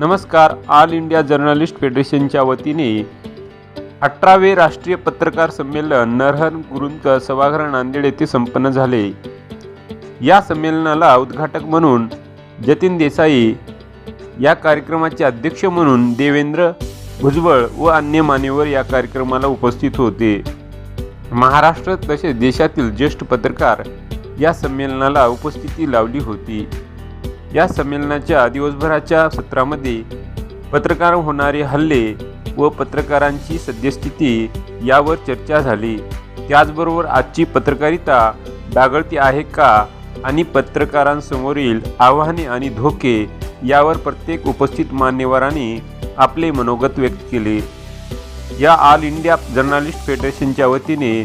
नमस्कार all India journalist फेडरेशनच्या वतीने अठरावे राष्ट्रीय पत्रकार संमेलन नरहर गुरुंज सभागृह नांदेड येथे संपन्न झाले. या संमेलनाला उद्घाटक म्हणून जतीन देसाई या कार्यक्रमाचे अध्यक्ष म्हणून देवेंद्र भुजबळ व अन्य मान्यवर या कार्यक्रमाला उपस्थित होते. महाराष्ट्र तसेच देशातील ज्येष्ठ पत्रकार या संमेलनाला उपस्थिती लावली होती. या संमेलनाच्या दिवसभराच्या सत्रामध्ये पत्रकार होणारे हल्ले व पत्रकारांची सद्यस्थिती यावर चर्चा झाली. त्याचबरोबर आजची पत्रकारिता डागळती आहे का आणि पत्रकारांसमोरील आव्हाने आणि धोके यावर प्रत्येक उपस्थित मान्यवरांनी आपले मनोगत व्यक्त केले. या ऑल इंडिया जर्नालिस्ट फेडरेशनच्या वतीने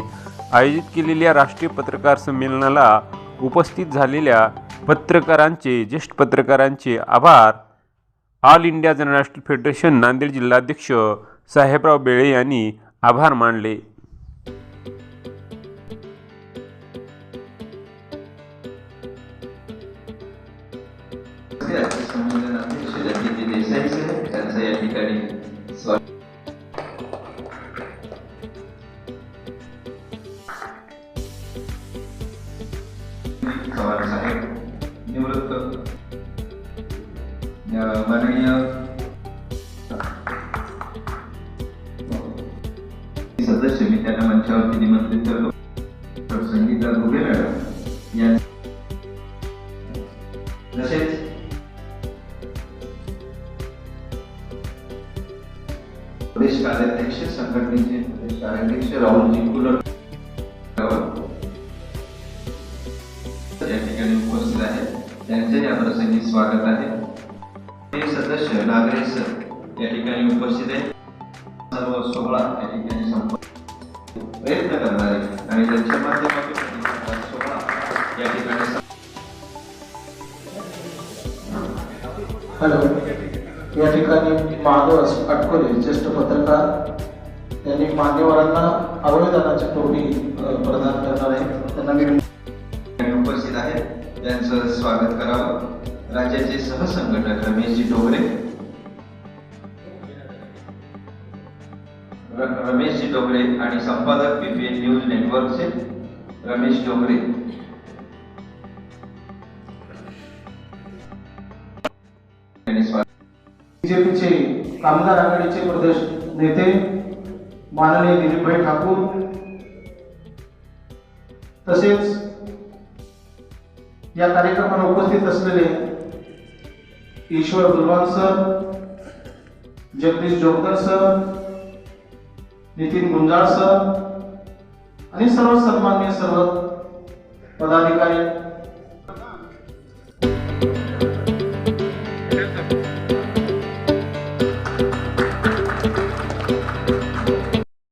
आयोजित केलेल्या राष्ट्रीय पत्रकार संमेलनाला उपस्थित झालेल्या पत्रकारांचे ज्येष्ठ पत्रकारांचे आभार. All India journalist federation Nanded जिल्हाध्यक्ष साहेबराव बेळे यांनी आभार मानले. माननीय सदस्य मी त्यांना मंचावरती निमंत्रित करतो संगीता दुबे मॅडम या तसेच प्रदेश कार्याध्यक्ष संघटनेचे प्रदेश कार्याध्यक्ष राहुल जिंकुलर या ठिकाणी उपस्थित आहेत त्यांचे या प्रसंगी स्वागत आहे सदस्य नागरिक सर या ठिकाणी उपस्थित आहेत सर्व सोहळा या ठिकाणी प्रयत्न करणारे आणि त्यांच्या माध्यमातून सोहळा या ठिकाणी हॅलो. या ठिकाणी महादेव अटकोले ज्येष्ठ पत्रकार. यांनी मान्यवरांना अवयदानाची टोपी प्रदान करणार आहे. त्यांना मी उपस्थित आहेत. त्यांचं स्वागत करावं. राज्याचे सहसंघटक रमेशजी डोगरे रमेशजी डोगरे आणि संपादक पीपीएन न्यूज नेटवर्कचे रमेश डोगरे बीजेपीचे कामगार आघाडीचे प्रदेश नेते माननीय दिलीपभाई ठाकूर तसेच या कार्यक्रमाला उपस्थित असलेले Ishwar Gulwan sir Jagdish Jogdar sir Nitin Gunjal sir आणि सर्व सन्मान्य सर्व पदाधिकारी.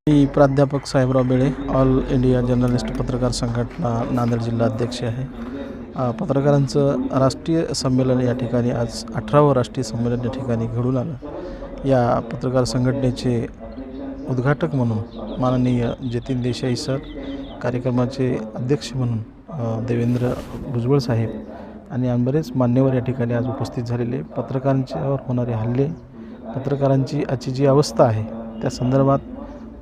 मी प्राध्यापक Sahebrao Bele all India journalist पत्रकार संघटना नांदेड जिल्हा अध्यक्ष आहे. पत्रकारांचं राष्ट्रीय संमेलन या ठिकाणी आज अठरावं राष्ट्रीय संमेलन या ठिकाणी घडून आलं. या पत्रकार संघटनेचे उद्घाटक म्हणून माननीय जतीन देसाई सर कार्यक्रमाचे अध्यक्ष म्हणून देवेंद्र भुजबळ साहेब आणि बरेच मान्यवर या ठिकाणी आज उपस्थित झालेले. पत्रकारांच्यावर होणारे हल्ले पत्रकारांची आजची जी अवस्था आहे त्या संदर्भात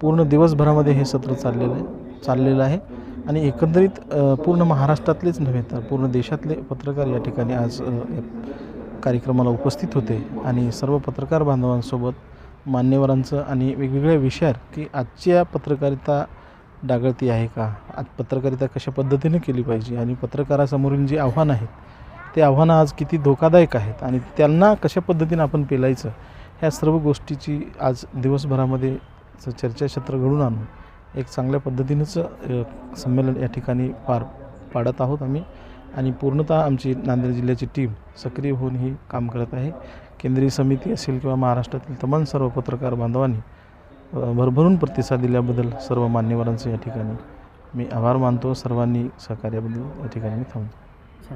पूर्ण दिवसभरामध्ये हे सत्र चाललेलं आहे चाललेलं आहे. आणि एकंदरीत पूर्ण महाराष्ट्रातलेच नव्हे तर पूर्ण देशातले पत्रकार या ठिकाणी आज कार्यक्रमाला उपस्थित होते. आणि सर्व पत्रकार बांधवांसोबत मान्यवरांचं आणि वेगवेगळ्या विषयावर की आजच्या पत्रकारिता डागळती आहे का? आज पत्रकारिता कशा पद्धतीने केली पाहिजे? आणि पत्रकारासमोरील जी आव्हानं आहेत ते आव्हानं आज किती धोकादायक आहेत? आणि त्यांना कशा पद्धतीने आपण पेलायचं? ह्या सर्व गोष्टीची आज दिवसभरामध्ये चर्चासत्र चर्चाक्षेत्र घडून आणून एक चांगल्या पद्धतीनंच संमेलन या ठिकाणी पार पाडत आहोत आम्ही. आणि पूर्णतः आमची नांदेड जिल्ह्याची टीम सक्रिय होऊन ही काम करत आहे. केंद्रीय समिती असेल किंवा महाराष्ट्रातील तमाम सर्व पत्रकार बांधवांनी भरभरून प्रतिसाद दिल्याबद्दल सर्व मान्यवरांचं या ठिकाणी मी आभार मानतो. सर्वांनी सहकार्याबद्दल या ठिकाणी मी थांबतो.